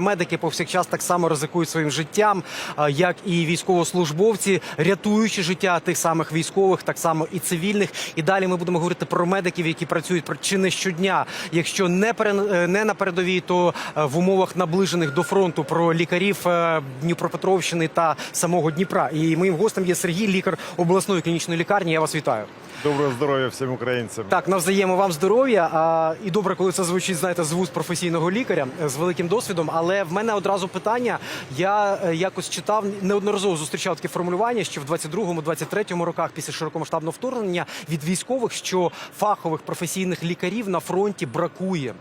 Медики повсякчас так само ризикують своїм життям, як і військовослужбовці, рятуючи життя тих самих військових, так само і цивільних. І далі ми будемо говорити про медиків, які працюють чи не щодня. Якщо не е, не на передовій, то е, в умовах наближених до фронту про лікарів е, Дніпропетровщини та самого Дніпра. І моїм гостем є Сергій, лікар обласної клінічної лікарні. Я вас вітаю. Доброго здоров'я всім українцям. Так, навзаємо вам здоров'я. А, і добре, коли це звучить, знаєте, з вуз професійного лікаря з великим досвідом. Але в мене одразу питання. Я е, якось читав неодноразово зустрічав таке формулювання, що в 22-23 роках після широкомасштабного вторгнення від військових, що фахових професійних лікарів на фронті бракує.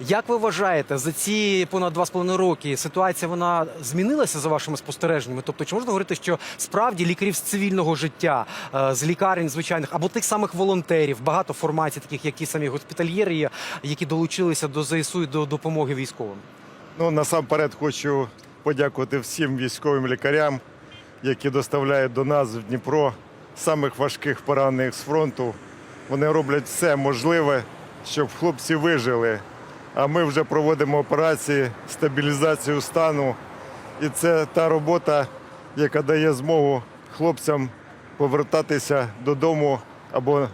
Як ви вважаєте, за ці понад два з половиною роки ситуація вона змінилася за вашими спостереженнями? Тобто, чи можна говорити, що справді лікарів з цивільного життя, е, з лікарень звичайних або тих самих волонтерів, багато формацій, таких як і самі госпітальєри, є, які долучилися до ЗСУ і до допомоги військовим? Ну насамперед хочу подякувати всім військовим лікарям, які доставляють до нас в Дніпро самих важких поранених з фронту. Вони роблять все можливе, щоб хлопці вижили. А ми вже проводимо операції, стабілізацію стану. І це та робота, яка дає змогу хлопцям повертатися додому або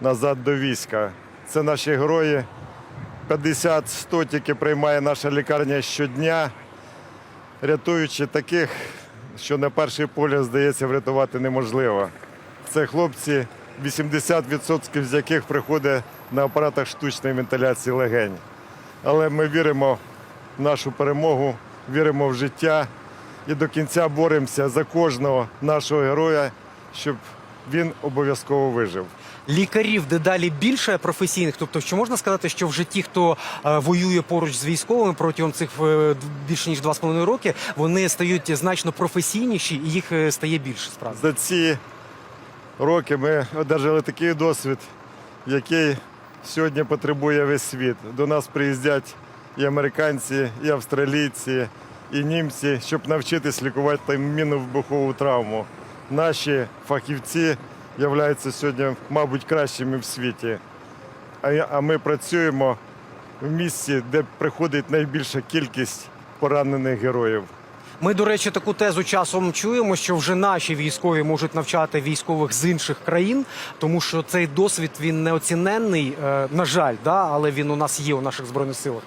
назад до війська. Це наші герої. 50-100 тільки приймає наша лікарня щодня, рятуючи таких, що на перший погляд здається врятувати неможливо. Це хлопці, 80% з яких приходить на апаратах штучної вентиляції легень. Але ми віримо в нашу перемогу, віримо в життя і до кінця боремося за кожного нашого героя, щоб він обов'язково вижив. Лікарів дедалі більше професійних, тобто, що можна сказати, що в житті, хто е, воює поруч з військовими протягом цих е, більше ніж два з половиною роки, вони стають значно професійніші і їх е, стає більше справді. За ці роки ми одержали такий досвід, який сьогодні потребує весь світ. До нас приїздять і американці, і австралійці, і німці, щоб навчитись лікувати мінно-вибухову травму. Наші фахівці являються сьогодні, мабуть, кращими в світі. А ми працюємо в місці, де приходить найбільша кількість поранених героїв. Ми, до речі, таку тезу часом чуємо, що вже наші військові можуть навчати військових з інших країн, тому що цей досвід він неоціненний, е, на жаль, да, але він у нас є у наших збройних силах.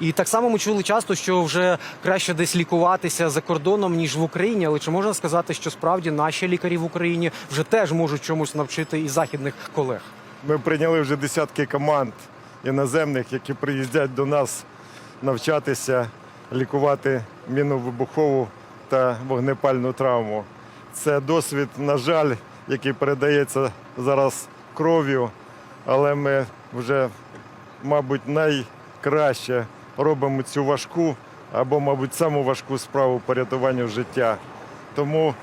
І так само ми чули часто, що вже краще десь лікуватися за кордоном ніж в Україні. Але чи можна сказати, що справді наші лікарі в Україні вже теж можуть чомусь навчити і західних колег? Ми прийняли вже десятки команд іноземних, які приїздять до нас навчатися лікувати мінно-вибухову та вогнепальну травму. Це досвід, на жаль, який передається зараз кров'ю, але ми вже, мабуть, найкраще робимо цю важку або, мабуть, саму важку справу по рятуванню життя. Тому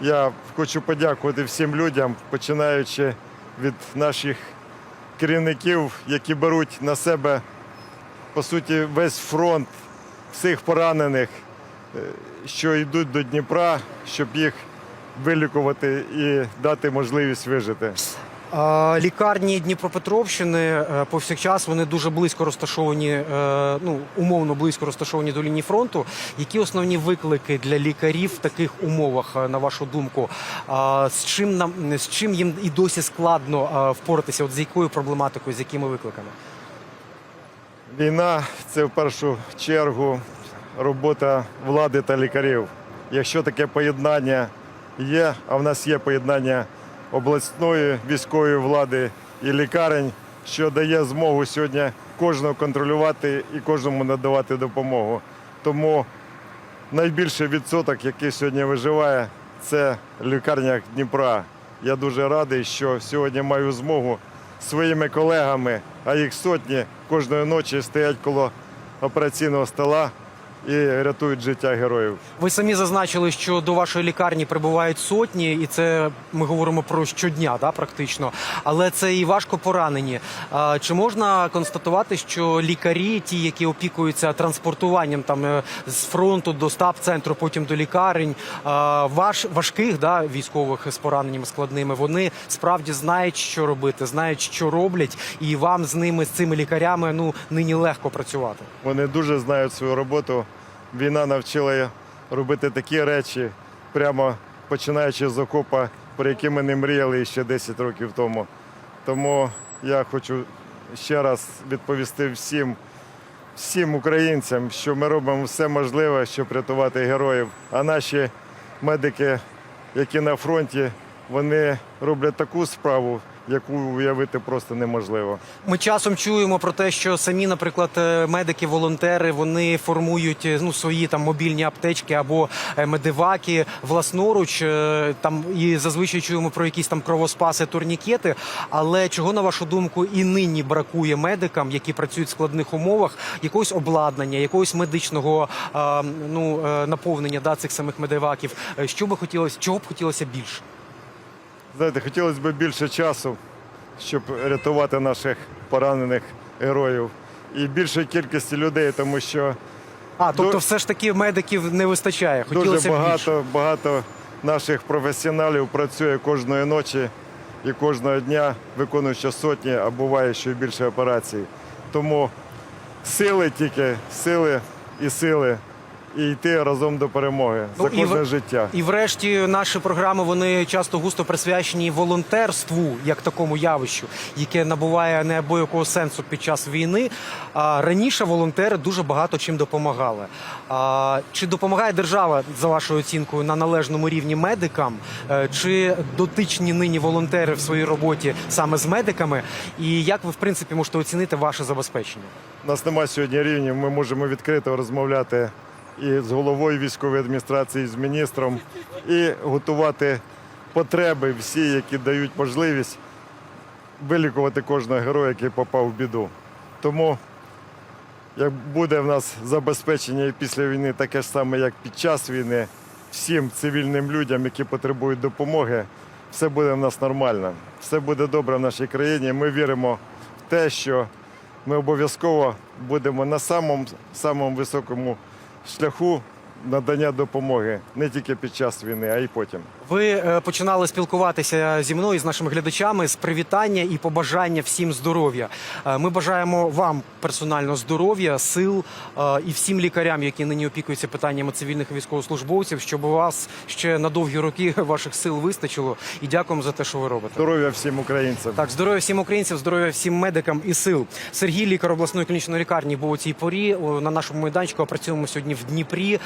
я хочу подякувати всім людям, починаючи від наших керівників, які беруть на себе по суті весь фронт всіх поранених, е, що йдуть до Дніпра, щоб їх вилікувати і дати можливість вижити. Лікарні Дніпропетровщини е, повсякчас вони дуже близько розташовані, е, ну умовно близько розташовані до лінії фронту. Які основні виклики для лікарів в таких умовах, на вашу думку? З чим нам з чим їм і досі складно впоратися? От з якою проблематикою, з якими викликами? Війна це в першу чергу робота влади та лікарів. Якщо таке поєднання є, а в нас є поєднання обласної військової влади і лікарень, що дає змогу сьогодні кожного контролювати і кожному надавати допомогу. Тому найбільший відсоток, який сьогодні виживає, це в лікарнях Дніпра. Я дуже радий, що сьогодні маю змогу своїми колегами, а їх сотні кожної ночі стоять коло операційного стола і рятують життя героїв. Ви самі зазначили, що до вашої лікарні прибувають сотні, і це ми говоримо про щодня, да, практично. Але це і важко поранені. А, Чи можна констатувати, що лікарі, ті, які опікуються транспортуванням там е, з фронту до стаб-центру, потім до лікарень, а, важ, важких да, військових з пораненнями складними, вони справді знають, що робити, знають, що роблять, і вам з ними, з цими лікарями, ну нині легко працювати. Вони дуже знають свою роботу. Війна навчила робити такі речі, прямо починаючи з окопа, про які ми не мріяли ще 10 років тому. Тому я хочу ще раз відповісти всім, всім українцям, що ми робимо все можливе, щоб рятувати героїв. А наші медики, які на фронті, вони роблять таку справу, яку уявити просто неможливо. Ми часом чуємо про те, що самі, наприклад, е, медики, волонтери, вони формують е, ну свої там мобільні аптечки або е, медиваки власноруч. Там і зазвичай чуємо про якісь там кровоспаси, турнікети. Але чого на вашу думку і нині бракує медикам, які працюють в складних умовах, якогось обладнання, якогось медичного ну наповнення да, цих самих медиваків? Що би хотілося, чого б хотілося більше? Знаєте, хотілося б більше часу, щоб рятувати наших поранених героїв і більшої кількості людей, тому що А тобто, Ду- все ж таки медиків не вистачає. Хотілося дуже б більше. багато, багато наших професіоналів працює кожної ночі і кожного дня, виконуючи сотні, а буває ще й більше операцій. Тому сили тільки, сили і сили, і йти разом до перемоги Ну, за і кожне в- життя. І врешті наші програми вони часто густо присвячені волонтерству як такому явищу, яке набуває неабиякого сенсу під час війни. А раніше волонтери дуже багато чим допомагали. А, чи допомагає держава за вашою оцінкою на належному рівні медикам? Е, Чи дотичні нині волонтери в своїй роботі саме з медиками? І як ви в принципі можете оцінити ваше забезпечення? У нас немає сьогодні рівнів. Ми можемо відкрито розмовляти і з головою військової адміністрації, і з міністром, і готувати потреби всі, які дають можливість вилікувати кожного героя, який попав в біду. Тому як буде в нас забезпечення і після війни таке ж саме, як під час війни, всім цивільним людям, які потребують допомоги, все буде в нас нормально. Все буде добре в нашій країні. Ми віримо в те, що ми обов'язково будемо на самому, самому високому шляху надання допомоги не тільки під час війни, а й потім. Ви е, починали спілкуватися зі мною з нашими глядачами з привітання і побажання всім здоров'я. Е, Ми бажаємо вам персонально здоров'я, сил е, і всім лікарям, які нині опікуються питаннями цивільних військовослужбовців, щоб у вас ще на довгі роки ваших сил вистачило. І дякуємо за те, що ви робите. Здоров'я всім українцям. Так, здоров'я всім українцям, здоров'я всім медикам і сил. Сергій, лікар обласної клінічної лікарні, був у цій порі. На нашому майданчику працюємо сьогодні в Дніпрі.